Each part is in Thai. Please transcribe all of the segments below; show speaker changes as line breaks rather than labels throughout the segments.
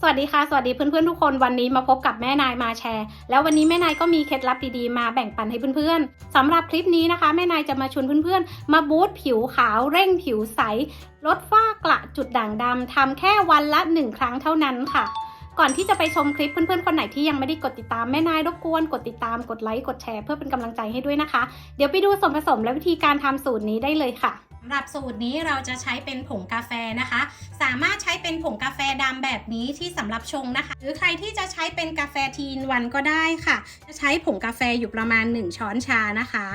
สวัสดีค่ะ สวัสดีเพื่อนๆทุกคนวันนี้มาพบกับแม่นายมาแชร์ แล้ววันนี้แม่นายก็มีเคล็ดลับดีๆมาแบ่งปันให้เพื่อนๆสำหรับคลิปนี้นะคะ แม่นายจะมาชวนเพื่อนๆ มาบูตผิวขาวเร่งผิวใส ลดฝ้ากระจุดด่างดำทำแค่วันละ 1 ครั้งเท่านั้นค่ะ ก่อนที่จะไปชมคลิปเพื่อนๆคนไหนที่ยังไม่ได้กดติดตามแม่นายรบกวนกดติดตามกดไลค์กดแชร์เพื่อเป็นกำลังใจให้ด้วยนะคะ เดี๋ยวไปดูส่วนผสมและวิธีการทำสูตรนี้ได้เลยค่ะ หรับสูตรนี้เราจะใช้เป็นผงกาแฟนะคะ สามารถใช้เป็นผงกาแฟดำแบบนี้ที่สำหรับชงนะคะ หรือใครที่จะใช้เป็นกาแฟทีนวันก็ได้ค่ะ จะใช้ผงกาแฟอยู่ประมาณ 1 ช้อนชานะคะ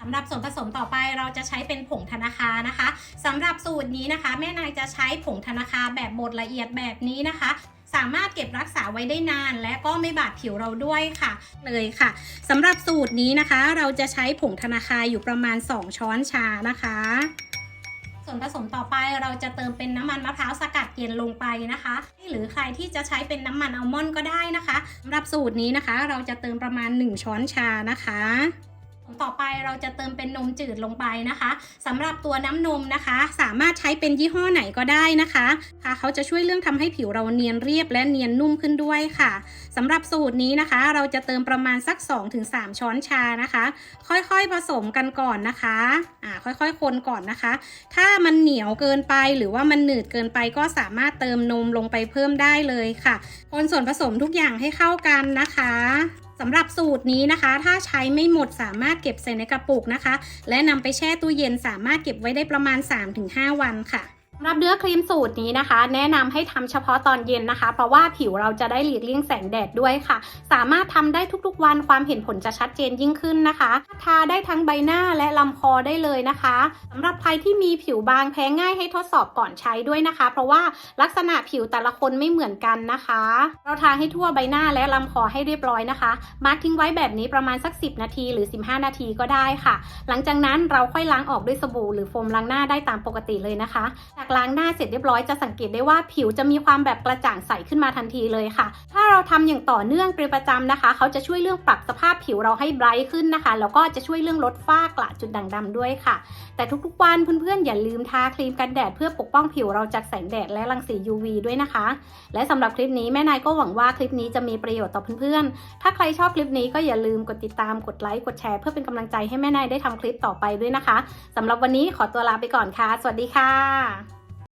สำหรับส่วนผสมต่อไปเราจะใช้เป็นผงธนาคานะคะสำหรับสูตรนี้นะคะ แม่นายจะใช้ผงธนาคาแบบบดละเอียดแบบนี้นะคะสามารถเก็บรักษาไว้ได้นาน และก็ไม่บาดผิวเราด้วยค่ะ เลยค่ะสำหรับสูตรนี้นะคะ เราจะใช้ผงธนาคารอยู่ประมาณ 2 ช้อนชานะคะ ส่วนผสมต่อไปเราจะเติมเป็นน้ำมันมะพร้าวสกัดเย็นลงไปนะคะ หรือใครที่จะใช้เป็นน้ำมันอัลมอนด์ก็ได้นะคะสำหรับสูตรนี้นะคะ เราจะเติมประมาณ 1 ช้อนชานะคะ ต่อไปเราจะเติมเป็นนมจืดลงไปนะคะสำหรับตัวน้ำนมนะคะ สามารถใช้เป็นยี่ห้อไหนก็ได้นะคะค่ะเขาจะช่วยเรื่องทำให้ผิวเราเนียนเรียบและเนียนนุ่มขึ้นด้วยค่ะสำหรับสูตรนี้นะคะ เราจะเติมประมาณสัก 2-3 ช้อนชานะคะ ค่อยๆผสมกันก่อนนะคะอ่าค่อยๆคนก่อนนะคะ ถ้ามันเหนียวเกินไปหรือว่ามันหนืดเกินไปก็สามารถเติมนมลงไปเพิ่มได้เลยค่ะคนส่วนผสมทุกอย่างให้เข้ากันนะคะ สำหรับสูตรนี้นะคะ ถ้าใช้ไม่หมดสามารถเก็บใส่ในกระปุกนะคะ และนำไปแช่ตู้เย็นสามารถเก็บไว้ได้ประมาณ 3-5 วันค่ะ รับเนื้อครีมสูตรนี้นะคะ แนะนำให้ทำเฉพาะตอนเย็นนะคะ เพราะว่าผิวเราจะได้หลีกเลี่ยงแสงแดดด้วยค่ะ สามารถทำได้ทุกๆวันความเห็นผลจะชัดเจนยิ่งขึ้นนะคะ ทาได้ทั้งใบหน้าและลำคอได้เลยนะคะสำหรับใครที่มีผิวบางแพ้ง่ายให้ทดสอบก่อนใช้ด้วยนะคะ เพราะว่าลักษณะผิวแต่ละคนไม่เหมือนกันนะคะ เราทาให้ทั่วใบหน้าและลำคอให้เรียบร้อยนะคะ มาร์กทิ้งไว้แบบนี้ประมาณสัก 10 นาทีหรือ 15 นาทีก็ได้ค่ะ หลังจากนั้นเราค่อยล้างออกด้วยสบู่หรือโฟมล้างหน้าได้ตามปกติเลยนะคะจากล้างหน้าเสร็จเรียบร้อยจะสังเกตได้ว่าผิวจะมีความแบบกระจ่างใสขึ้นมาทันทีเลยค่ะ ถ้าเราทำอย่างต่อเนื่องเป็นประจำนะคะ เขาจะช่วยเรื่องปรับสภาพผิวเราให้ไบรท์ขึ้นนะคะ แล้วก็จะช่วยเรื่องลดฝ้ากระจุดด่างดำด้วยค่ะ แต่ทุกๆวันเพื่อนๆอย่าลืมทาครีมกันแดดเพื่อปกป้องผิวเราจากแสงแดดและรังสี UV ด้วยนะคะ และสำหรับคลิปนี้แม่นายก็หวังว่าคลิปนี้จะมีประโยชน์ต่อเพื่อนๆ ถ้าใครชอบคลิปนี้ก็อย่าลืมกดติดตามกดไลค์กดแชร์เพื่อเป็นกำลังใจให้แม่นายได้ทำคลิปต่อไปด้วยนะคะสำหรับวันนี้ขอตัวลาไปก่อนค่ะ สวัสดีค่ะ